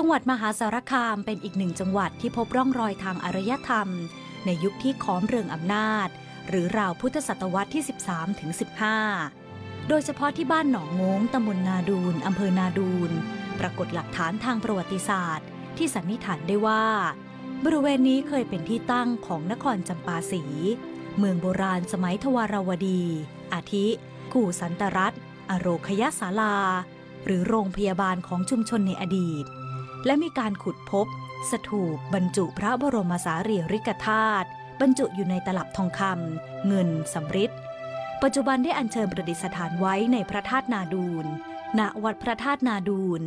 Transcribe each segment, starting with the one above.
จังหวัดมหาสารคามเป็นอีกหนึ่งจังหวัดที่พบร่องรอยทางอารยธรรม ในยุคที่ขอมเรืองอำนาจ หรือราวพุทธศตวรรษที่ 13ถึง15 โดยเฉพาะที่บ้านหนองงงตำบลนาดูนอำเภอนาดูน ปรากฏหลักฐานทางประวัติศาสตร์ ที่สันนิษฐานได้ว่า บริเวณนี้เคยเป็นที่ตั้งของนครจำปาสี เมืองโบราณสมัยทวารวดี อาทิ กู่สันตรัตอโรคยศาลา หรือโรงพยาบาลของชุมชนในอดีต และมีการขุดพบ สถูปบรรจุพระบรมสารีริกธาตุบรรจุอยู่ในตลับทองคำเงินสำริดปัจจุบันได้อัญเชิญประดิษฐานไว้ในพระธาตุนาดูนณวัดพระธาตุนาดูน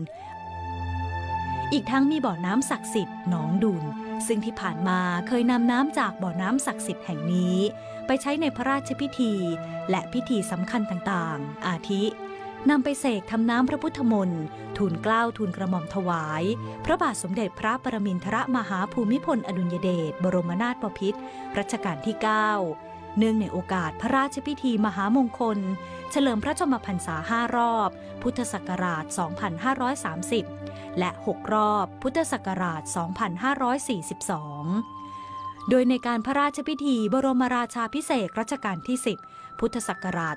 อีกทั้งมีบ่อน้ำศักดิ์สิทธิ์หนองดูนซึ่งที่ผ่านมาเคยนำน้ำจากบ่อน้ำศักดิ์สิทธิ์แห่งนี้ ไปใช้ในพระราชพิธี และพิธีสำคัญต่างๆ อาทิ นำไปเสกทำน้ำพระพุทธมนต์ทูลเกล้าทูลกระหม่อมถวาย พระบาทสมเด็จพระปรมินทรมหาภูมิพลอดุลยเดชบรมนาถบพิตรรัชกาลที่ 9 เนื่องในโอกาสพระราชพิธีมหามงคล เฉลิมพระชนมพรรษา5รอบ พุทธศักราช 2530 และ 6 รอบ พุทธศักราช 2542 โดยในการพระราชพิธีบรมราชาพิเศษรัชกาลที่ 10 พุทธศักราช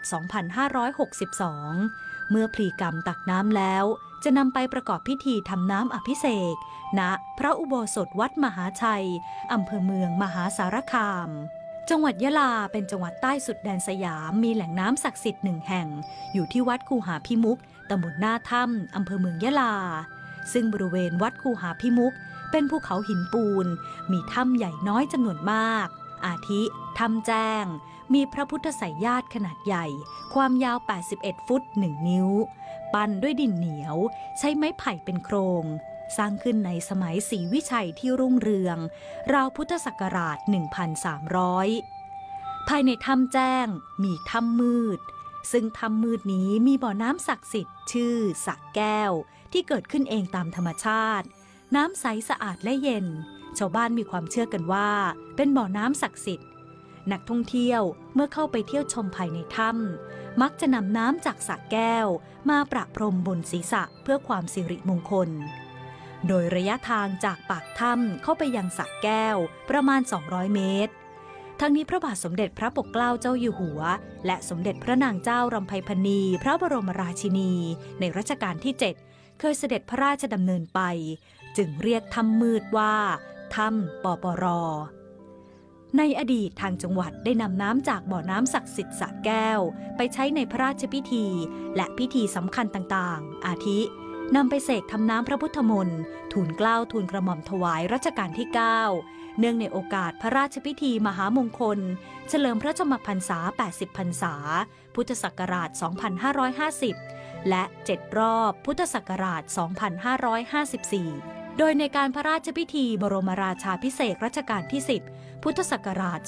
2562 เมื่อพลีกรรมตักน้ำแล้ว จะนำไปประกอบพิธีทำน้ำอภิเษกณพระอุโบสถวัดมหาชัยอำเภอเมืองมหาสารคาม จังหวัดยะลาเป็นจังหวัดใต้สุดแดนสยามมีแหล่งน้ำศักดิ์สิทธิ์หนึ่งแห่ง อยู่ที่วัดคูหาพิมุกตำบลหน้าถ้ำอำเภอเมืองยะลา ซึ่งบริเวณวัดคูหาพิมุก เป็นภูเขาหินปูน มีถ้ำใหญ่น้อยจำนวนมาก อาทิถ้ำแจ้ง มีพระพุทธไสยญาติขนาดใหญ่ ความยาว 81 ฟุต 1 นิ้ว ปั้นด้วยดินเหนียว ใช้ไม้ไผ่เป็นโครง สร้างขึ้นในสมัยศรีวิชัยที่รุ่งเรือง ราวพุทธศักราช 1,300 ภายในถ้ำแจ้ง มีถ้ำมืดซึ่งถ้ำมืดนี้มีบ่อน้ำศักดิ์สิทธิ์ชื่อสระแก้ว ที่เกิดขึ้นเองตามธรรมชาติ น้ำใสสะอาดและเย็น ชาวบ้านมีความเชื่อกันว่า เป็นบ่อน้ำศักดิ์สิทธิ์ นักท่องเที่ยวเมื่อเข้าไปเที่ยวชมภายในถ้ำมักจะนำน้ำจากสระแก้ว มาประพรมบนศีรษะเพื่อความสิริมงคล โดยระยะทางจากปากถ้ำเข้าไปยังสระแก้วประมาณ 200 เมตรทั้งนี้พระบาทสมเด็จพระปกเกล้าเจ้าอยู่หัว และสมเด็จพระนางเจ้ารำไพพรรณี พระบรมราชินี ในรัชกาลที่ 7 เคยเสด็จพระราชดำเนินไป จึงเรียกถ้ำมืดว่าถ้ำปปร ในอดีตทางจังหวัดได้นำน้ำจากบ่อน้ำศักดิ์สิทธิ์สระแก้ว ไปใช้ในพระราชพิธี และพิธีสำคัญต่างๆ อาทินำไปเสกทำน้ำพระพุทธมนต์ทูลเกล้าทูลกระหม่อมถวายรัชกาลที่ 9 เนื่องในโอกาสพระราชพิธีมหามงคล เฉลิมพระชนมพรรษา 80 พรรษา พุทธศักราช 2550 และ 7 รอบพุทธศักราช 2554 โดยในการพระราชพิธีบรมราชาพิเศษรัชกาลที่ 10 พุทธศักราช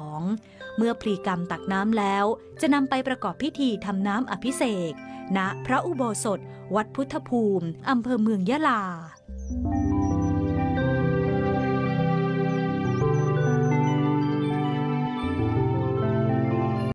2562 เมื่อพลีกรรมตักน้ำแล้ว จะนำไปประกอบพิธีทำน้ำอภิเษกณพระอุโบสถ วัดพุทธภูมิอำเภอเมืองยะลา